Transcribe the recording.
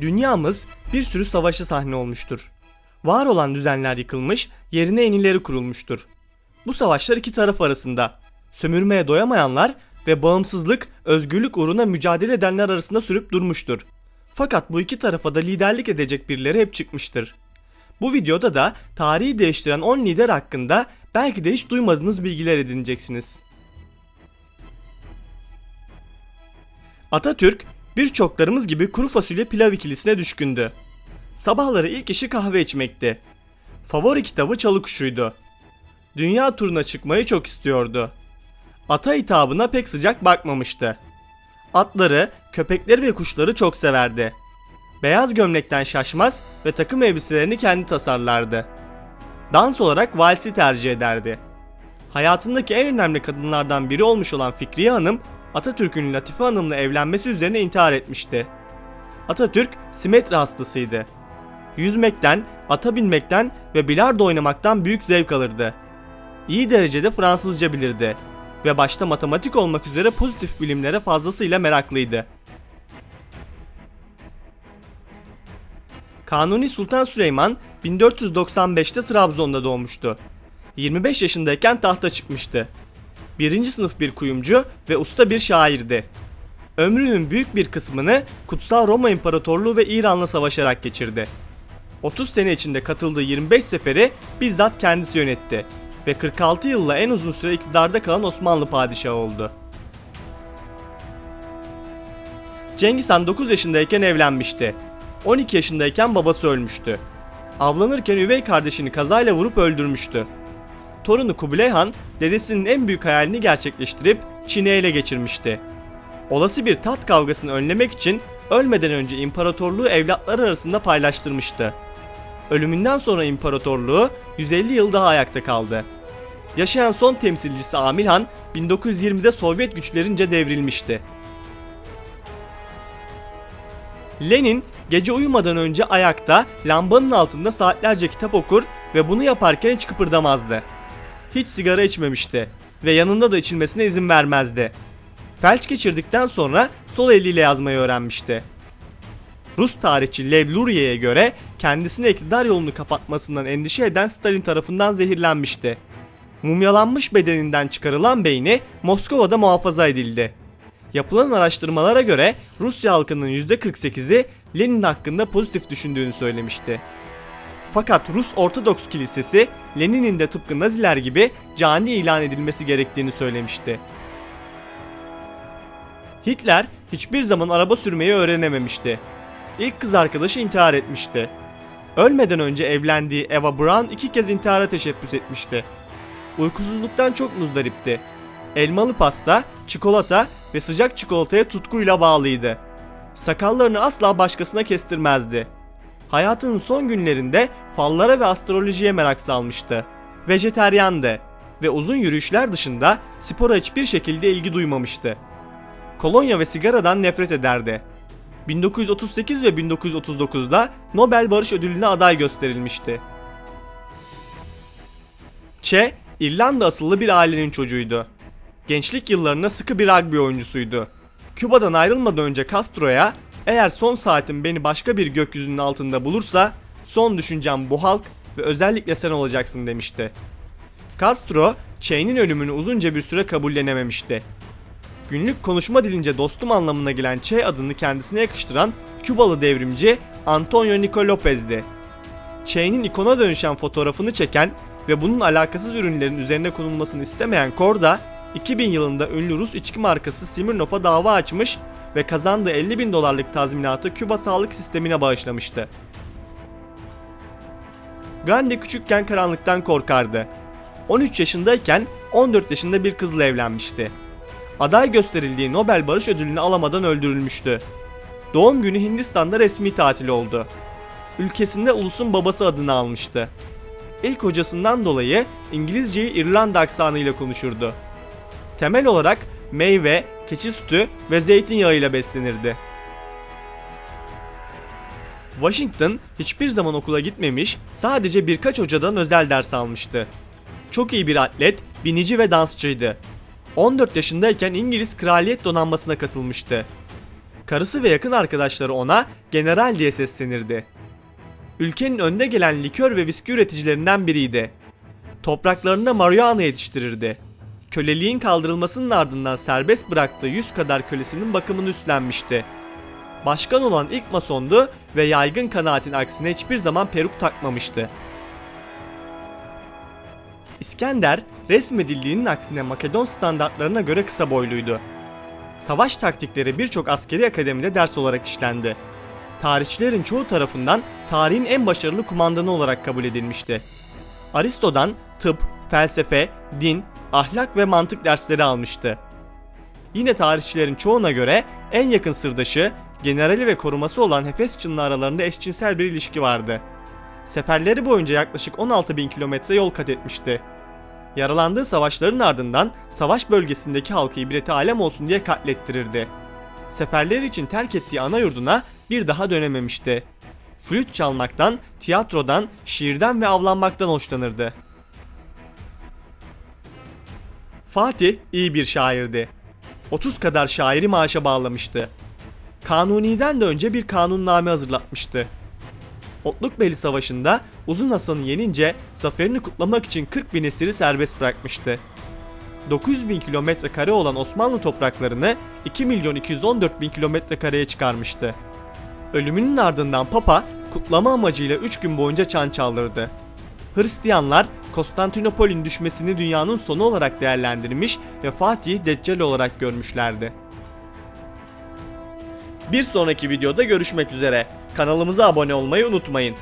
Dünyamız bir sürü savaşa sahne olmuştur. Var olan düzenler yıkılmış, yerine yenileri kurulmuştur. Bu savaşlar iki taraf arasında. Sömürmeye doyamayanlar ve bağımsızlık, özgürlük uğruna mücadele edenler arasında sürüp durmuştur. Fakat bu iki tarafa da liderlik edecek birileri hep çıkmıştır. Bu videoda da tarihi değiştiren 10 lider hakkında belki de hiç duymadığınız bilgiler edineceksiniz. Atatürk birçoklarımız gibi kuru fasulye pilav ikilisine düşkündü. Sabahları ilk işi kahve içmekti. Favori kitabı Çalı Kuşu'ydu. Dünya turuna çıkmayı çok istiyordu. Ata hitabına pek sıcak bakmamıştı. Atları, köpekleri ve kuşları çok severdi. Beyaz gömlekten şaşmaz ve takım elbiselerini kendi tasarlardı. Dans olarak valsi tercih ederdi. Hayatındaki en önemli kadınlardan biri olmuş olan Fikriye Hanım, Atatürk'ün Latife Hanım'la evlenmesi üzerine intihar etmişti. Atatürk simetri hastasıydı. Yüzmekten, ata binmekten ve bilardo oynamaktan büyük zevk alırdı. İyi derecede Fransızca bilirdi ve başta matematik olmak üzere pozitif bilimlere fazlasıyla meraklıydı. Kanuni Sultan Süleyman 1495'te Trabzon'da doğmuştu. 25 yaşındayken tahta çıkmıştı. Birinci sınıf bir kuyumcu ve usta bir şairdi. Ömrünün büyük bir kısmını Kutsal Roma İmparatorluğu ve İran'la savaşarak geçirdi. 30 sene içinde katıldığı 25 seferi bizzat kendisi yönetti ve 46 yılla en uzun süre iktidarda kalan Osmanlı padişahı oldu. Cengiz Han 9 yaşındayken evlenmişti. 12 yaşındayken babası ölmüştü. Avlanırken üvey kardeşini kazayla vurup öldürmüştü. Torunu Kubilay Han dedesinin en büyük hayalini gerçekleştirip Çin'i ele geçirmişti. Olası bir taht kavgasını önlemek için ölmeden önce imparatorluğu evlatları arasında paylaştırmıştı. Ölümünden sonra imparatorluğu 150 yıl daha ayakta kaldı. Yaşayan son temsilcisi Amil Han 1920'de Sovyet güçlerince devrilmişti. Lenin gece uyumadan önce ayakta lambanın altında saatlerce kitap okur ve bunu yaparken hiç kıpırdamazdı. Hiç sigara içmemişti ve yanında da içilmesine izin vermezdi. Felç geçirdikten sonra sol eliyle yazmayı öğrenmişti. Rus tarihçi Lev Lurier'e göre kendisine iktidar yolunu kapatmasından endişe eden Stalin tarafından zehirlenmişti. Mumyalanmış bedeninden çıkarılan beyni Moskova'da muhafaza edildi. Yapılan araştırmalara göre Rusya halkının %48'i Lenin hakkında pozitif düşündüğünü söylemişti. Fakat Rus Ortodoks Kilisesi Lenin'in de tıpkı Naziler gibi cani ilan edilmesi gerektiğini söylemişti. Hitler hiçbir zaman araba sürmeyi öğrenememişti. İlk kız arkadaşı intihar etmişti. Ölmeden önce evlendiği Eva Braun iki kez intihara teşebbüs etmişti. Uykusuzluktan çok muzdaripti. Elmalı pasta, çikolata ve sıcak çikolataya tutkuyla bağlıydı. Sakallarını asla başkasına kestirmezdi. Hayatının son günlerinde fallara ve astrolojiye merak salmıştı. Vejeteryandı ve uzun yürüyüşler dışında spora hiçbir şekilde ilgi duymamıştı. Kolonya ve sigaradan nefret ederdi. 1938 ve 1939'da Nobel Barış Ödülü'ne aday gösterilmişti. Che, İrlanda asıllı bir ailenin çocuğuydu. Gençlik yıllarında sıkı bir rugby oyuncusuydu. Küba'dan ayrılmadan önce Castro'ya eğer son saatim beni başka bir gökyüzünün altında bulursa son düşüncem bu halk ve özellikle sen olacaksın demişti. Castro, Che'nin ölümünü uzunca bir süre kabullenememişti. Günlük konuşma dilince dostum anlamına gelen Che adını kendisine yakıştıran Kübalı devrimci Antonio Nico Lopez'di. Che'nin ikona dönüşen fotoğrafını çeken ve bunun alakasız ürünlerin üzerine konulmasını istemeyen Korda, 2000 yılında ünlü Rus içki markası Smirnoff'a dava açmış ve kazandığı 50 bin dolarlık tazminatı Küba sağlık sistemine bağışlamıştı. Gandhi küçükken karanlıktan korkardı. 13 yaşındayken 14 yaşında bir kızla evlenmişti. Aday gösterildiği Nobel Barış Ödülünü alamadan öldürülmüştü. Doğum günü Hindistan'da resmi tatil oldu. Ülkesinde ulusun babası adını almıştı. İlk hocasından dolayı İngilizceyi İrlanda aksanıyla konuşurdu. Temel olarak meyve, keçi sütü ve zeytinyağı ile beslenirdi. Washington hiçbir zaman okula gitmemiş, sadece birkaç hocadan özel ders almıştı. Çok iyi bir atlet, binici ve dansçıydı. 14 yaşındayken İngiliz Kraliyet Donanması'na katılmıştı. Karısı ve yakın arkadaşları ona general diye seslenirdi. Ülkenin önde gelen likör ve viski üreticilerinden biriydi. Topraklarında marihuana yetiştirirdi. Köleliğin kaldırılmasının ardından serbest bıraktığı 100 kadar kölesinin bakımını üstlenmişti. Başkan olan ilk masondu ve yaygın kanaatin aksine hiçbir zaman peruk takmamıştı. İskender, resmedildiğinin aksine Makedon standartlarına göre kısa boyluydu. Savaş taktikleri birçok askeri akademide ders olarak işlendi. Tarihçilerin çoğu tarafından tarihin en başarılı kumandanı olarak kabul edilmişti. Aristo'dan tıp, felsefe, din, ahlak ve mantık dersleri almıştı. Yine tarihçilerin çoğuna göre en yakın sırdaşı, generali ve koruması olan Hefesçin'le aralarında eşcinsel bir ilişki vardı. Seferleri boyunca yaklaşık 16 bin kilometre yol kat etmişti. Yaralandığı savaşların ardından savaş bölgesindeki halkı ibreti alem olsun diye katlettirirdi. Seferleri için terk ettiği ana yurduna bir daha dönememişti. Flüt çalmaktan, tiyatrodan, şiirden ve avlanmaktan hoşlanırdı. Fatih iyi bir şairdi. 30 kadar şairi maaşa bağlamıştı. Kanuni'den de önce bir kanunname hazırlatmıştı. Otlukbeli Savaşı'nda Uzun Hasan'ı yenince zaferini kutlamak için 40 bin esiri serbest bırakmıştı. 900 bin kilometre kare olan Osmanlı topraklarını 2 milyon 214 bin kilometre kareye çıkarmıştı. Ölümünün ardından Papa kutlama amacıyla 3 gün boyunca çan çaldırdı. Hristiyanlar Konstantinopol'ün düşmesini dünyanın sonu olarak değerlendirmiş ve Fatih'i Deccal olarak görmüşlerdi. Bir sonraki videoda görüşmek üzere. Kanalımıza abone olmayı unutmayın.